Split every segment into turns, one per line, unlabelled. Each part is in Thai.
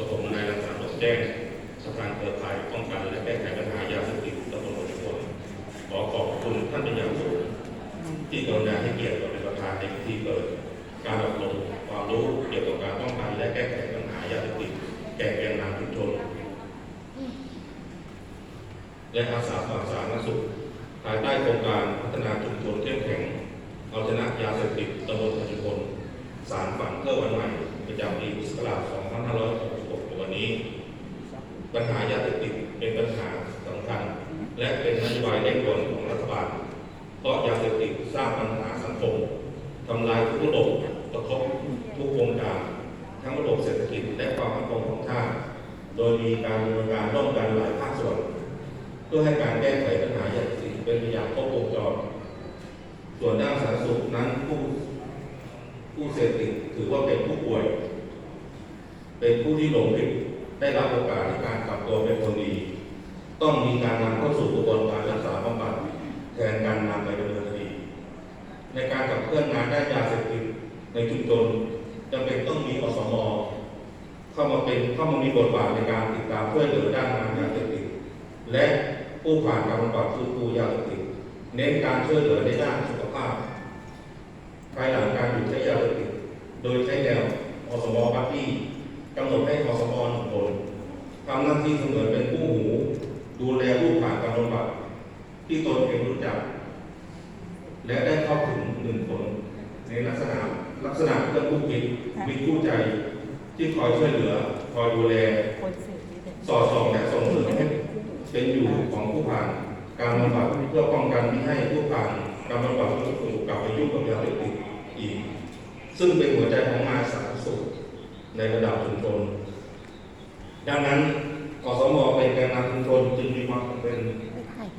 ระผมนายรังสรรค์แจ้งสะพานเครือข่ายป้องกันและแก้ไขปัญหายาเสพติดตำบลหัวชนขอขอบคุณท่านเป็นอย่างสูงที่กรุณาให้เกียรติกับเป็นประธานในพิธีเปิด การอบรมความรู้เกี่ยวกับการป้องกันและแก้ไขปัญหายาเสพติดแก่แกนนำชุมชนและอาสาสมัครสาธารณสุขภายใต้โครงการพัฒนาชุมชนเข้มแข็ง เอาชนะยาเสพติดตำบลปัจจุบันสารฝันเพื่อวันใหม่ประจำปีพุทธศักราช2566วั นี้ ปัญหายาเสพติดเป็นปัญหาสำคัญ และเป็นนโยบายเร่งด่วนของรัฐบาล เพราะยาเสพติดสร้างปัญหาสังคมทำลายทุกระบบกระทบทุกวงการทั้งระบบเศรษฐกิจและความมั่นคงของชาติโดยมีการดำเนินการร่วมกันหลายภาคส่วน เพื่อให้การแก้ไขปัญหายาเสพติดเป็นไปอย่างครบวงจรส่วนด้านสาธารณสุขนั้นผู้ผู้เสพติดถือว่าเป็นผู้ป่วย เป็นผู้ที่หลงผิด ได้รับโอกาสในการกลับตัวเป็นคนดี ต้องมีการนำเข้าสู่กระบวนการรักษาบำบัดแทนการนำไปดำเนินคดี ในการขับเคลื่อนงานด้านยาเสพติดในชุมชนจำเป็นต้องมีอสมเข้ามาเป็นเข้ามามีบทบาทในการติดตามช่วยเหลือด้านงานยาเสพติดและผู้ผ่านการบำบัดฟื้นฟูยาเสพติดเน้นการช่วยเหลือในด้านสุขภาพภายหลังการหยุดใช้ยาเสพติดโดยใช้แนวอสมบัตตี้ กำหนดให้อสมหนึ่งคนทำหน้าที่เสมือนเป็นผู้หู ดูแลผู้ผ่านการบำบัดที่ตนเองรู้จัก และได้เข้าถึงหนึ่งคนในลักษณะลักษณะเพื่อนผู้คิดมีคู่ใจที่คอยช่วยเหลือ คอยดูแล
คนเสพติด
สอดส่องและส่งเสริมให้เป็นอยู่ของผู้ผ่านการบำบัดเพื่อป้องกันไม่ให้ผู้ผ่านการบำบัดถูกกลับไปยุ่งกับยาเสพติดอีก ซึ่งเป็นหัวใจของงานสาธารณสุข ในระดับชุมชน ดังนั้นกสมเป็นแกนนำชุมชนจึงมีความจำเป็น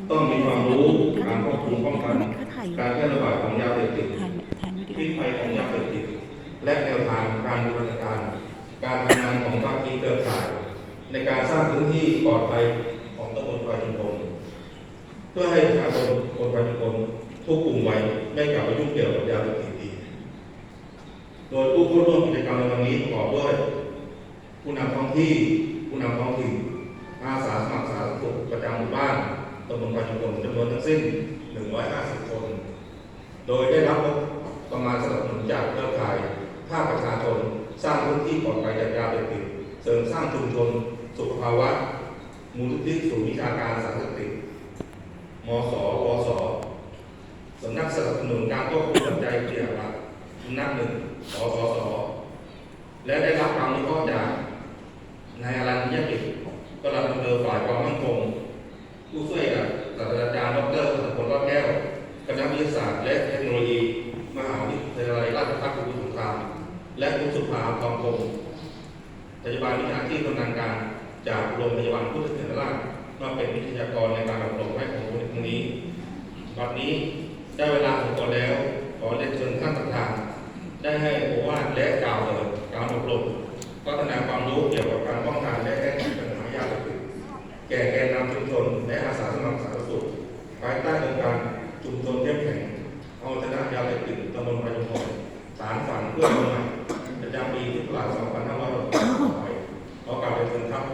ต้องมีความรู้การควบคุมป้องกัน
เขาถ่าย
การแพร่ระบาดของยาเสพติด
ถ่ายถ่ายวิดีโอ
พิษภัยของยาเสพติดและแนวทางการบูรณาการ การทำงานของภาคีเครือข่ายในการสร้างพื้นที่ปลอดภัยของตำบลปายุพงเพื่อให้ประชาชนคนปายุพงทุกกลุ่มวัยไม่กลับไปยุ่งเกี่ยวกับยาเสพติดอีกโดยผู้เข้าร่วมกิจกรรมในี้ประกอบด้วย ผู้นำท้องที่ ผู้นำท้องถิ่นอาสาสมัครสาธารณสุขประจำหมู่บ้านตำบลปายุพงจำนวนทั้งสิ้น 150 คน โดยได้รับประมาณสนับสนุนจากเครือข่ายภาคประชาชนสร้างพื้นที่ปลอดภัยจากยาเสพติดเสริมสร้างชุมชนสุขภาวะ มูลนิธิศูนย์วิชาการสารเสพติดมสวสสำนักสนับสนุนการควบคุมปัจจัยเกี่ยวกับนักหนึ่งสสส และได้รับความอนุเคราะห์จากนายอรัญญกิจกำลังอำเภอฝ่ายความมั่นคงผู้ช่วยกับศาสตราจารย์ดรสุพลรอดแก้วคณะวิทยาศาสตร์และเทคโนโลยี มหาวิทยาลัยราชภัฏพิบูลสงคราม และคุณสุภาทองคงพยาบาลวิชาชีพชำนาญการจากโรงพยาบาลพุทธชินราชมาเป็นวิทยากรในการอบรมให้ของคนนครั้งนี้วันนี้ได้เวลาสมควรแล้ว ขอเรียนเชิญท่านประธานได้ให้โอวาทและกล่าวเปิด การอบรมพัฒนาความรู้เกี่ยวกับการป้องกันและแก้ไขปัญหายาเสพติดแก่แกนนำชุมชนและอาสาสมัครสาธารณสุขภายใต้โครงการชุมชนเข้มแข็งเอาชนะยาเสพติดตำบลพายุพงสารฝันเพื่อคนใหม่ประจำปีพุทธศักราช2565ไปขอกล่าวเป็นเชิญครับ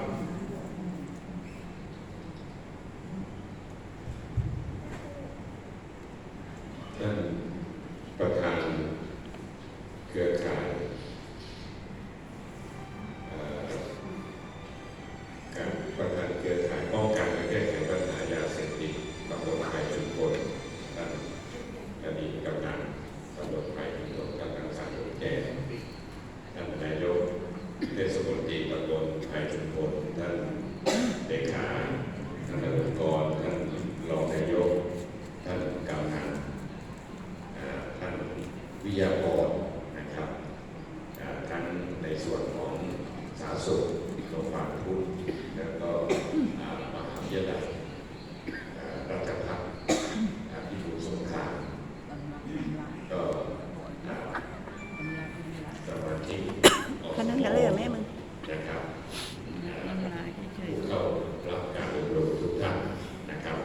ท่านประธานเครือข่ายเอ่อการประธานเครือข่ายป้องกันและแก้ไขปัญหายาเสพติดตำบลไผ่ชุมพลท่านอดีตกำนันตำบลไผ่ชุมพลกำนันสารแก่ท่านนายกเทศมนตรีตำบลไผ่ชุมพลท่านเลขาท่านอนุกรท่านรองนายก ท่านกำนัน อ่าท่านวิทยากรนะครับอ่าทั้งในส่วนของสาธารณสุขโรงพยาบาลพุทธแล้วก็อ่ามหาวิทยาลัยอ่าราชภัฏอ่าพิบูลสงครามก็อ่าสมาชิกอส
แค่นั้นกันเลยเหรอแม่มึง
นะครับ
น้ำลายเฉย
ผู้เข้ารับการอบรมทุกท่านนะครับ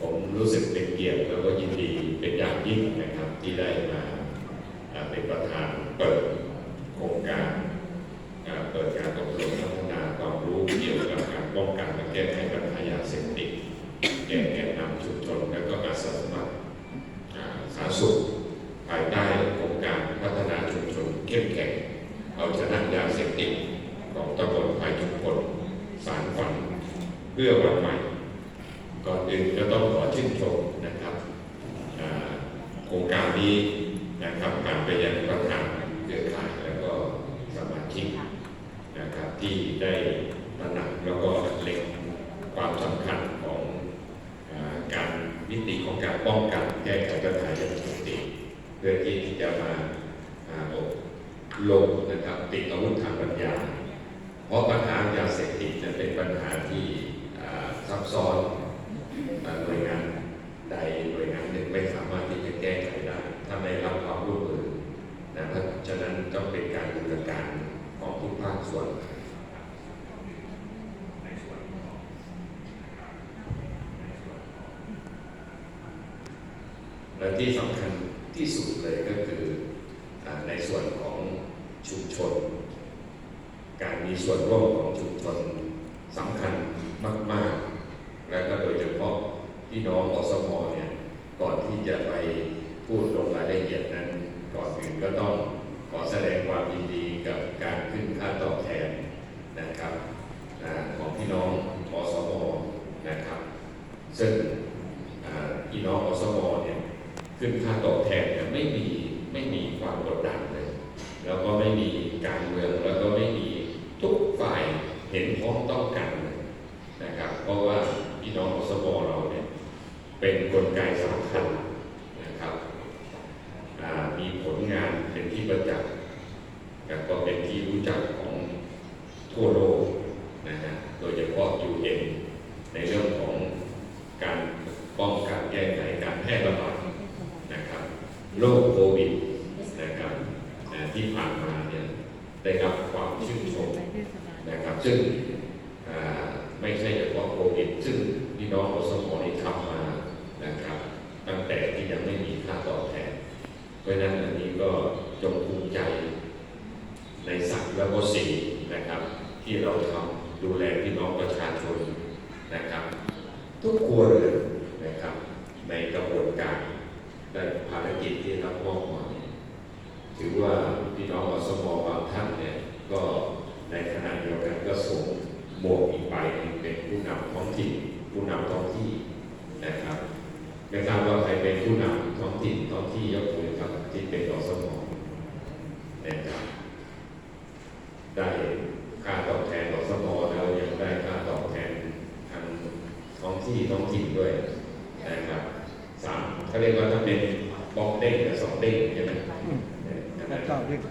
ผมรู้สึกเป็นเกียรติแล้วก็ยินดีเป็นอย่างยิ่งนะครับ ที่ได้มาอ่า เป็นประธานเปิดโครงการเปิดการอบรมพัฒนาความรู้เกี่ยวกับการป้องกันและแก้ไขปัญหายาเสพติดแก่แก่นำชุมชนและก็อาสาสมัครสาธารณสุขภายใต้โครงการพัฒนาชุมชนเข้มแข็งเอาชนะยาเสพติดของตำบลภายทุกคนสารฝันเพื่อวันใหม่ ก่อนอื่นก็ต้องขอชื่นชมนะครับอ่าโครงการนี้นะครับการไปยังประธานเครือข่ายแล้วก็สมาชิกนะครับที่ได้ตระหนักแล้วก็เล็งความสำคัญของอาการมิติของการป้องกันแก้ไขปัญหายาเสพติดเพื่อที่จะมาอ่าอบ รมนะครับติดอาวุธทางปัญญา เพราะปัญหายาเสพติดจะเป็นปัญหาที่ซับซ้อนหน่วยงานใดหน่วยงานหนึ่งไม่สามารถที่จะแก้ไขได้ถ้าไม่รับความร่วมมือนะเพราะฉะนั้นต้องเป็นการบูรณาการของทุกภาคส่วนและที่สำคัญที่สุดเลยก็คืออในส่วน ชุมชน การมีส่วนร่วมของชุมชนสำคัญมาก ๆ และก็โดยเฉพาะพี่น้องอสมเนี่ยก่อนที่จะไปพูดลงรายละเอียดนั้น ก่อนอื่นก็ต้องขอแสดงความยินดีกับการขึ้นค่าตอบแทนนะครับของพี่น้องอสมนะครับ ซึ่งพี่น้องอสมเนี่ยขึ้นค่าตอบแทนเนี่ยไม่มีไม่มีความกดดัน แล้วก็ไม่มีการเมืองแล้วก็ไม่มีทุกฝ่ายเห็นพ้องต้องกันนะครับ เพราะว่าพี่น้องอสมเราเนี่ยเป็นกลไกสำคัญนะครับอ่ามีผลงานเป็นที่ประจักษ์แล้วก็เป็นที่รู้จักของทั่วโลกนะฮะโดยเฉพาะ UN ในเรื่องของการป้องกันแก้ไขการแพร่ระบาดนะครับโรคโควิดนะครับอ่าที่ผ่านมาเนี่ยได้รับความชื่นชม
ไปเทศบาล
นะครับซึ่งอ่าไม่ใช่เฉพาะโควิดซึ่งพี่น้องอสมนี่ทำมานะครับ ตั้งแต่ที่ยังไม่มีค่าตอบแทน เพ ราะฉะนั้นอันนี้ก็จงภูมิใจในสัตว์และก็สิ่งนะครับ ที่เราทำดูแลพี่น้องประชาชนนะครับ ทุกครัวเรือนนะครับ ในกระบวนการและภารกิจที่รับมอบหมายถือว่าพี่น้องอสมบางท่านเนี่ยก็ในขณะเดียวกันก็สวมหมวกอีกใบเป็นผู้นำท้องถิ่นผู้นำท้องที่นะครับไม่ทราบว่าใครเป็นผู้นำท้องถิ่นท้องที่ยกมือครับที่เป็นอสมนะครับได้ค่าตอบแทนอสมแล้วยังได้ค่าตอบแทนทางท้องที่ท้องถิ่นด้วยนะครับสามเขาเรียกว่าถ้าเป็นบล็อกเด้งกับสองเด้งใช่ไหม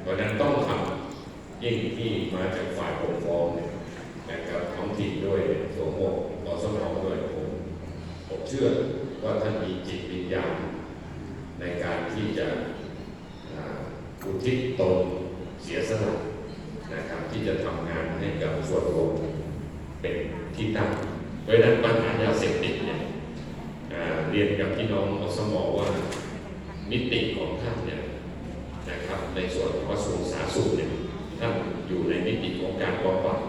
เพราะฉะนั้นต้องทำยิ่ง ที่มาจากฝ่ายปกครองเนี่ยนะครับท้องถิ่นด้วยสวมหมวกอสมด้วยผมผมเชื่อว่าท่านมีจิตวิญญาณในการที่จะอุทิศตนเสียสละนะครับที่จะทำงานให้กับส่วนรวมเป็นที่ตั้งเพราะฉะนั้นปัญหายาเสพติดเนี่ยเรียนกับพี่น้องอสมอว่ามิติของท่านเนี่ยนะครับในส่วนของกระทรวงสาธารณสุขเนี่ยท่าน อยู่ในมิติของการบำบัด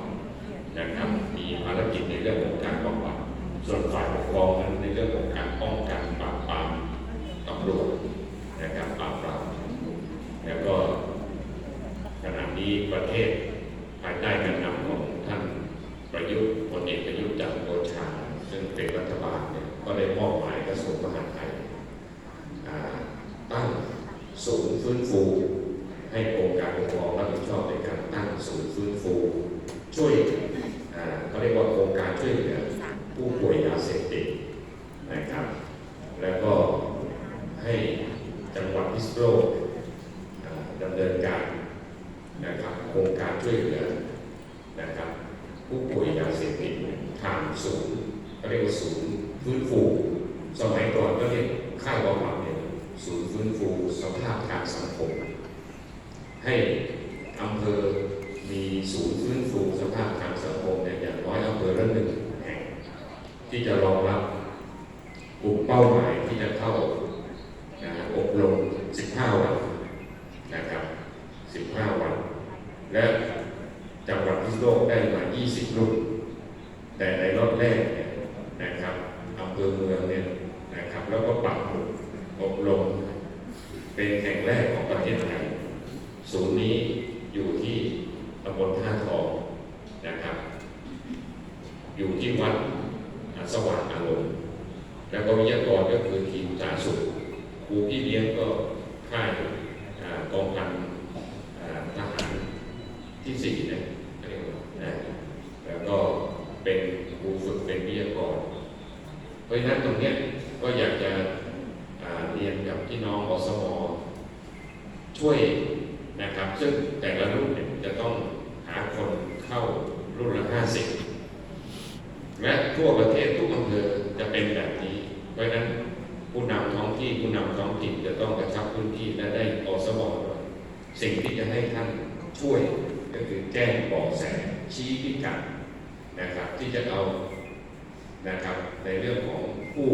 นะครับ มีภารกิจในเรื่องของการบำบัดส่วนฝ่ายปกครองนั้นในเรื่องของการป้องกันปราบปรามตำรวจนะครับปราบปรามแล้วก็ขณะนี้ประเทศภายใต้การนำของท่านประยุทธ์พลเอกประยุทธ์จันทร์โอชา ซึ่งเป็นรัฐบาลเนี่ยก็ได้มอบหมายกระทรวงมหาดไทยอ่าตั้งศูนย์ฟื้นฟู ให้องค์การปกครองรับผิดชอบในการตั้งศูนย์ฟื้นฟู ช่วยเขาเรียกว่าโครงการช่วยเหลือผู้ป่วยยาเสพติดนะครับ แล้วก็ให้จังหวัดพิษณุโลกอ่าดำเนินการนะครับโครงการช่วยเหลือนะครับ ผู้ป่วยยาเสพติดทางศูนย์เขาเรียกว่าศูนย์ฟื้นฟู สมัยก่อนก็เรียกค่ายบำบัดเนี่ยศูนย์ฟื้นฟูสภาพทางสังคม ให้อำเภอมีศูนย์ฟื้นฟูสภาพทางสังคมเนี่ยอย่างน้อยอำเภอละหนึ่งแห่งที่จะรองรับกลุ่มเป้าหมายที่จะเข้านะอบรม 15 วันนะครับ 15 วัน และจังหวัดพิษณุโลกได้มา 20 รุ่น แต่ในรอบแรกเนี่ยนะครับอำเภอเมืองเนี่ยนะครับ แล้วก็ปักหมุดอบรม เป็นแห่งแรกของประเทศไทย ศูนย์นี้อยู่ที่ตำบลท่าทองนะครับ อยู่ที่วัดสว่างอารมณ์ แล้วก็วิทยากรก็คือทีมสาธารณสุขครูพี่เลี้ยงก็ค่ายอ่ากองพันอ่าทหารที่สี่นะเรียกว่านะแล้วก็เป็นครูฝึกเป็นวิทยากร เพราะฉะนั้นตรงเนี้ยก็อยากจะอ่าเรียนกับพี่น้องอสม ช่วยนะครับ ซึ่งแต่ละรุ่นเนี่ยจะต้องหาคนเข้ารุ่นละห้าสิบและทั่วประเทศทุกอำ เป็นแบบนี้ เพราะฉะนั้นผู้นำท้องที่ผู้นำท้องถิ่นจะต้องกระชับพื้นที่และได้อสมด้วยสิ่งที่จะให้ท่านช่วยก็คือแจ้งเบาะแสชี้พิกัดนะครับ ที่จะเอานะครับในเรื่องของผู้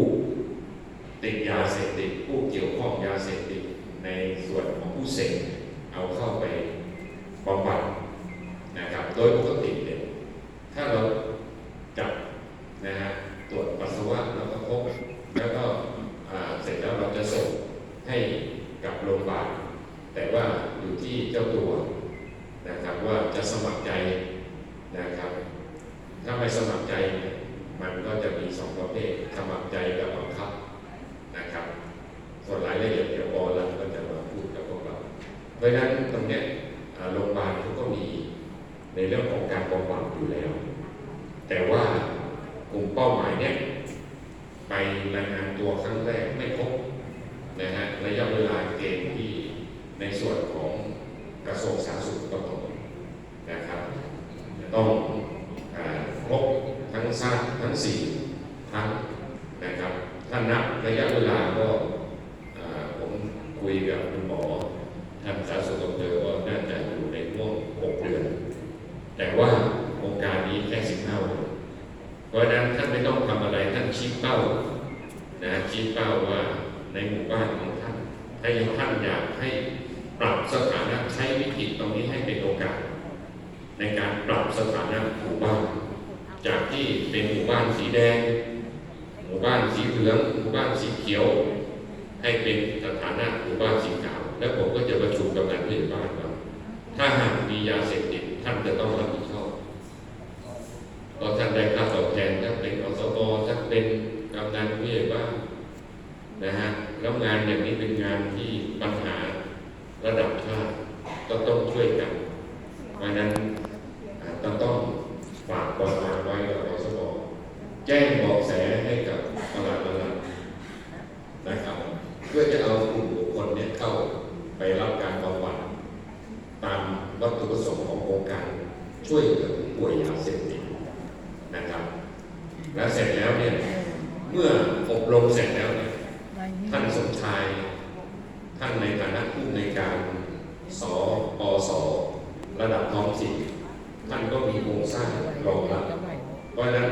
ติดยาเสพติดผู้เกี่ยวข้องยาเสพติดในส่วนของผู้เสพเอาเข้าไปบำบัดนะครับ โดยปกติเนี่ยถ้าเราจับนะฮะตรวจปัสสาวะแล้วก็พบแล้วก็อ่าเสร็จแล้วเราจะส่งให้กับโรงพยาบาลแต่ว่าอยู่ที่เจ้าตัวนะครับว่าจะสมัครใจนะครับ ถ้าไม่สมัคร ใจเนี่ยมันก็จะมีสองประเภทสมัครใจกับบังคับนะครับ ส่วนรายละเอียดเดี๋ยวบอลันก็จะมาพูดกับพวกเรา เพราะฉะนั้นตรงเนี้ยโรงพยาบาลเขาก็มีในเรื่องของการบำบัดอยู่แล้ว แต่ว่ากลุ่มเป้าหมายเนี่ยไปรายงานตัวครั้งแรกไม่ครบนะฮะระยะเวลาเกณฑ์ที่ในส่วนของกระทรวงสาธารณสุขกำหนดนะครับจะต้อง สามทั้งสี่ครั้งนะครับถ้านับระยะเวลาก็ผมคุยกับคุณหมอทางสาธารณสุขอำเภอว่าน่าจะอยู่ในห่วง6เดือน แต่ว่าโครงการนี้แค่15วันเพราะฉะนั้นท่านไม่ต้องทำอะไรท่านชี้เป้านะชี้เป้าว่าในหมู่บ้านของท่านถ้าท่านอยากให้ปรับสถานะใช้วิกฤตตรงนี้ให้เป็นโอกาส ในการปรับสถานะหมู่บ้าน จากที่เป็นหมู่บ้านสีแดง หมู่บ้านสีเหลืองหมู่บ้านสีเขียว ให้เป็นสถานะหมู่บ้านสีขาว และผมก็จะประชุมกับการเพื่อนบ้านว่าถ้าหากมียาเสพติดท่านจะต้องรับผิดชอบเพราะท่านได้ค่าตอบแทนท่าเป็นอสมท่านเป็นกำนันผู้ใหญ่บ้านนะฮะแล้วงานอย่างนี้เป็นงานที่ปัญหาระดับชาติก็ต้องช่วยกันเพราะนั้นต้องต้องฝากความหวังไว้กับอสม แจ้งเบาะแสให้กับตลาดตลาดนะครับเพื่อจะเอากลุ่มบุคคลนี้เข้าไปรับการบำบัดตามวัตถุประสงค์ของโครงการช่วยเหลือผู้ป่วยยาเสพติดนะครับ และเสร็จแล้วเนี่ยเมื่ออบรมเสร็จแล้วเนี่ยท่านสมชาย ท่านในฐานะผู้ในวยการสปสระดับท้องถิ่นท่านก็มีโครงสร้างรองรับ เพราะฉะนั้น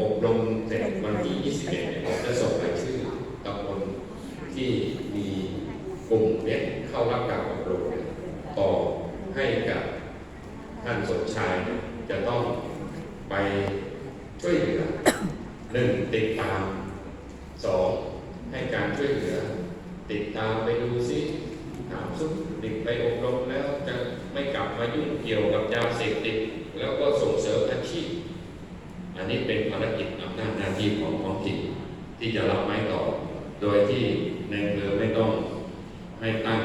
อบรมเสร็จวันที่ 21เนี่ยผมจะส่งรายชื่อตำบลที่มีกลุ่มเนี่ยเข้ารับการอบรมเนี่ยต่อให้กับท่านสมชายเนี่ยจะต้องไปช่วยเหลือหนึ่งติดตามสองให้การช่วยเหลือ ติดตามไปดูซิถามสุขติดไปอบรมแล้วจะไม่กลับมายุ่งเกี่ยวกับยาเสพติด แล้วก็ส่งเสริมอาชีพ อันนี้เป็นภารกิจอำนาจหน้าที่ของท้องถิ่น ที่จะรับไม้ต่อ โดยที่ในอำเภอไม่ต้องให้ตั้ง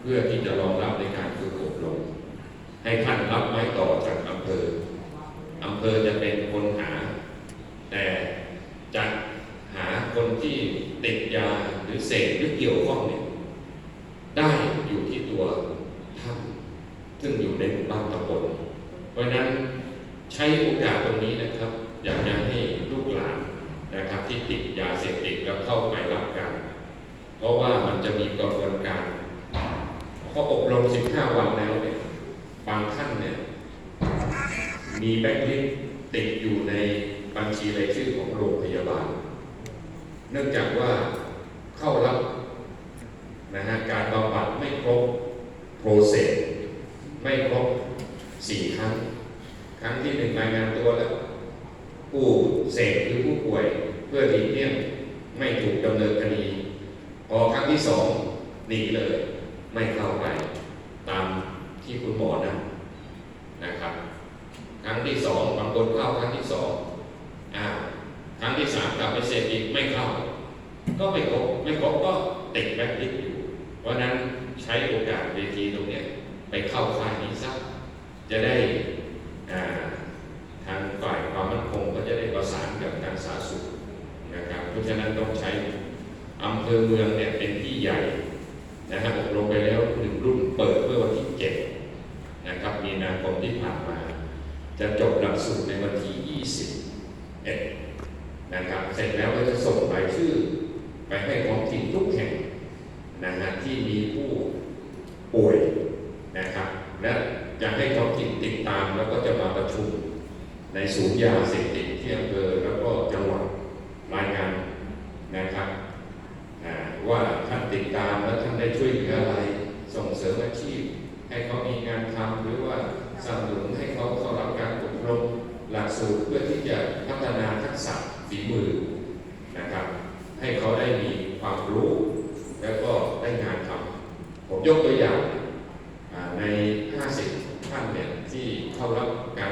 เพื่อที่จะรองรับในการฝึกอบรมให้ท่านรับไม้ต่อจากอำเภออำเภอจะเป็นคนหา เนื่องจากว่าเข้ารับนะฮะการบำบัดไม่ครบโปรเซสไม่ครบสี่ครั้ง ครั้งที่หนึ่งรายงานตัวแล้ว ผู้เสพหรือผู้ป่วยเพื่อทีเนี่ยงไม่ถูกดำเนินคดี พอครั้งที่สองหนีเลย ไม่เข้าไป จะจบหลักสูตรในวันที่ 21 นะครับ เสร็จแล้วก็จะส่งรายชื่อ ไปให้ของที่ทุกแห่งนะฮะที่มีผู้ป่วยนะครับ และอยากให้ท้องถิ่นติดตามแล้วก็จะมาประชุมในศูนย์ยาเส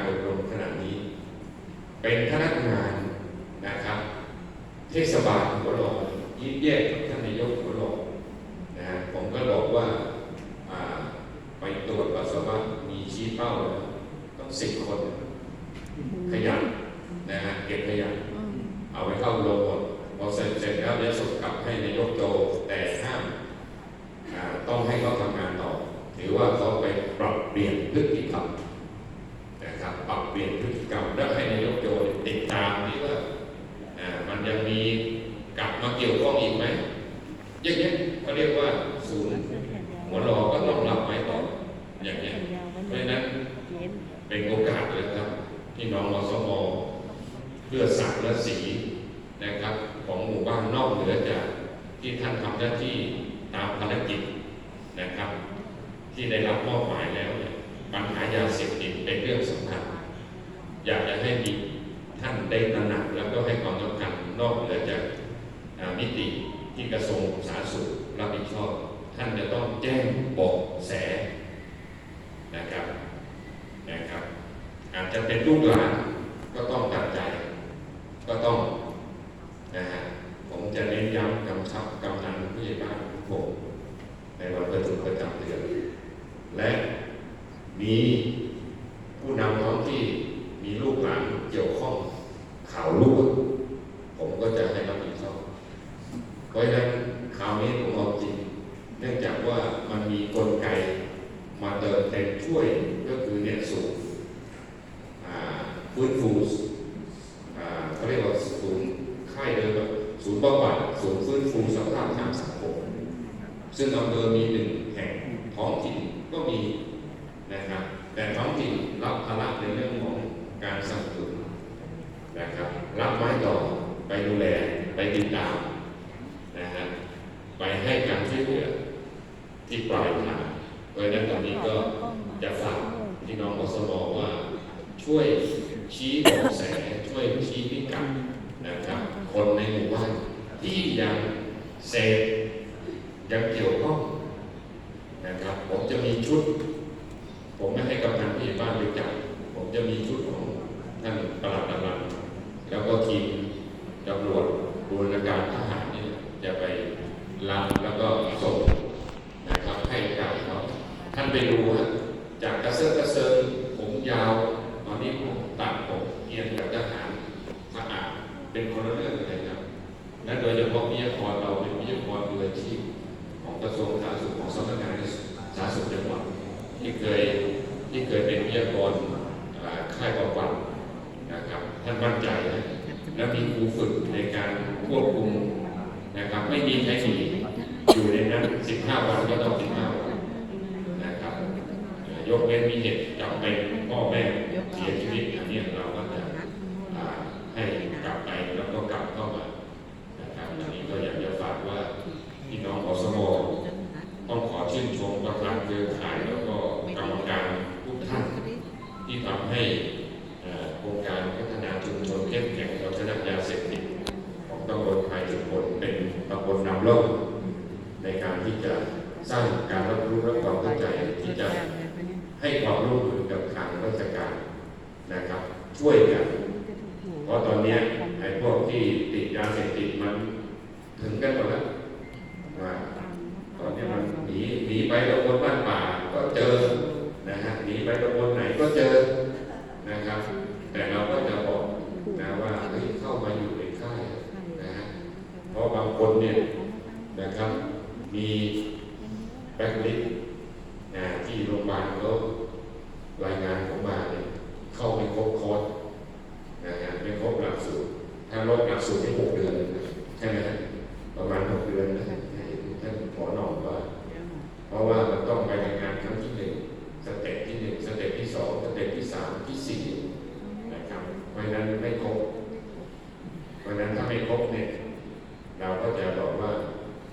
อบรมขนาดนี้ เป็นพนักงานนะครับ เทศบาลก็รอยิ่แยกท่านนายกก็รอนะผมก็บอกว่าไปตรวจปัสสาวะมีชี้เป้าต้องสิบคน ขยันนะฮะเก็บขยั
น
เอาไว้เข้าโรงบมดพอเสร็จเสร็จแล้วจะส่งกลับให้นายกโตแต่ห้ามต้องให้เขาทำงานต่อ ถือว่าเขา ที่ท่านทำหน้าที่ตามภารกิจนะครับ ที่ได้รับมอบหมายแล้วเนี่ยปัญหายาเสพติดเป็นเรื่องสำคัญ อยากจะให้มีท่านได้ตระหนักแล้วก็ให้ความสำคัญนอกเหนือจากมิติที่กระทรวงสาธารณสุขรับผิดชอบ ท่านจะต้องแจ้งบอกแสนะครับนะครับ อาจจะเป็นลูกหลาน่วยก็คือเนี่ยสูงฟื้นฟู ช่วยกันเพราะตอนเนี้ยไอ้พวกที่ติดยาเสพติดมันถึงกันหมดแล้วว่าตอนนี้มันหนีหนีไปตะบนบ้านป่าก็เจอนะฮะหนีไปตะบนไหนก็เจอนะครับ แต่เราก็จะบอกนะว่าเฮ้ยเข้ามาอยู่ในค่ายนะฮะเพราะบางคนเนี่ยนะครับ มีแบ็คลิสต์นะที่โรงพยาบาลเขารายงานผมมาเนี่ย เข้าไม่ครบคอร์สนะฮะไม่ครบหลักสูตรถ้าลดหลักสูตรที่หกเดือนใช่ไหมประมาณหกเดือนนะให้ท่านหมอหนอมว่า เพราะว่ามันต้องไปทำงานครั้งที่หนึ่งสเต็ปที่หนึ่งสเต็ปที่สองสเต็ปที่สามที่สี่นะครับเพราะฉะนั้นไม่ครบเพราะฉะนั้นถ้าไม่ครบเนี่ยเราก็จะบอกว่า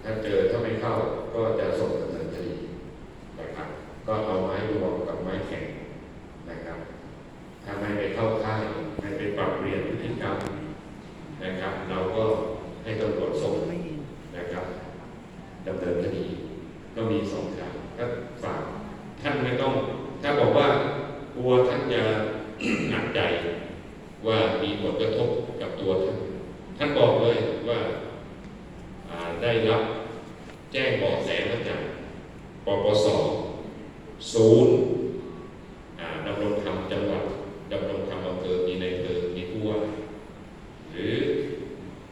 ถ้าเจอถ้าไม่เข้าก็จะส่งดำเนินคดีนะครับ ก็เอาไม้รวมกับไม้แข็งนะครับ ถ้าไม่ไปเข้าค่ายไม่ไปปรับเปลี่ยนพฤติกรรมนะครับ เราก็ให้ตำรวจส่ง
ไม่เห็น
นะครับดำเนินคดีก็มีสองทางก็ฝากท่านไม่ต้อง ถ้า บอกว่ากลัวท่านจะหนักใจว่ามีผลกระทบกับตัวท่าน ท่านบอกเลยว่าาได้รับแจ้งเบาะแสมาจากปปสศูนย์อ่าดำรงธรรมจังหวัดดำรงธรรมอำเภอมีในายอำเภอมีผู้ว่าหรือ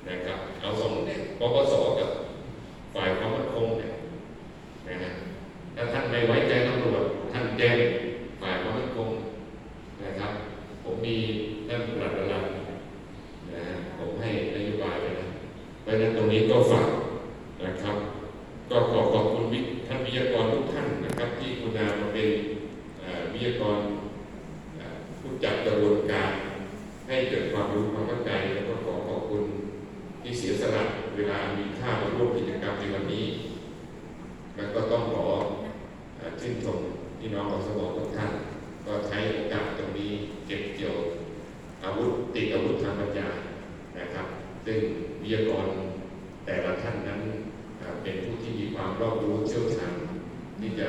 นะครับเอาสองเนี่ยปปสกับฝ่ายความมั่นคงเนี่ยนะฮะถ้าท่านไม่ไว้ใจตำรวจท่านแจ้งฝ่ายความมั่นคงนะครับ ผมมีท่านหลักระลับนะฮะผมให้นโยบายไปนะเพราะฉะนั้นตรงนี้ก็ฝากนะครับ ก็ขอขอบคุณวิท่านวิทยากรทุกท่านนะครับ ที่คุณามาเป็นเอ่อวิทยากรเอ่อผู้จัดกระบวนการ ให้เกิด ความเข้าใจแล้วก็ขอขอบคุณที่เสียสละเวลามีค่ามาร่วมกิจกรรมในวันนี้ แล้วก็ต้องขอชื่นชมพี่น้องอสมทุกท่าน ก็ใช้โอกาสตรงนี้เก็บเกี่ยวอาวุธติดอาวุธทางปัญญานะครับ ซึ่งวิทยากรแต่ละท่านนั้นเป็นผู้ที่มีความรอบรู้เชี่ยวชาญที่จะ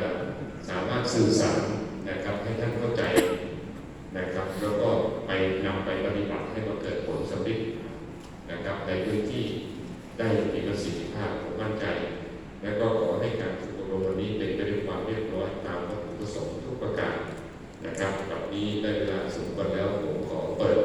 สามารถสื่อสารนะครับให้ท่านเข้าใจนะครับ แล้วก็ไปนำไปปฏิบัติให้มันเกิดผลสำเร็จนะครับในพื้นที่ได้มีประสิทธิภาพผมมั่นใจ และก็ขอให้การฝึกอบรมวันนี้เป็นไปด้วยความเรียบร้อยตามวัตถุประสงค์ทุกประการนะครับกับนี้ได้เวลาสมควรแล้วผมขอเปิด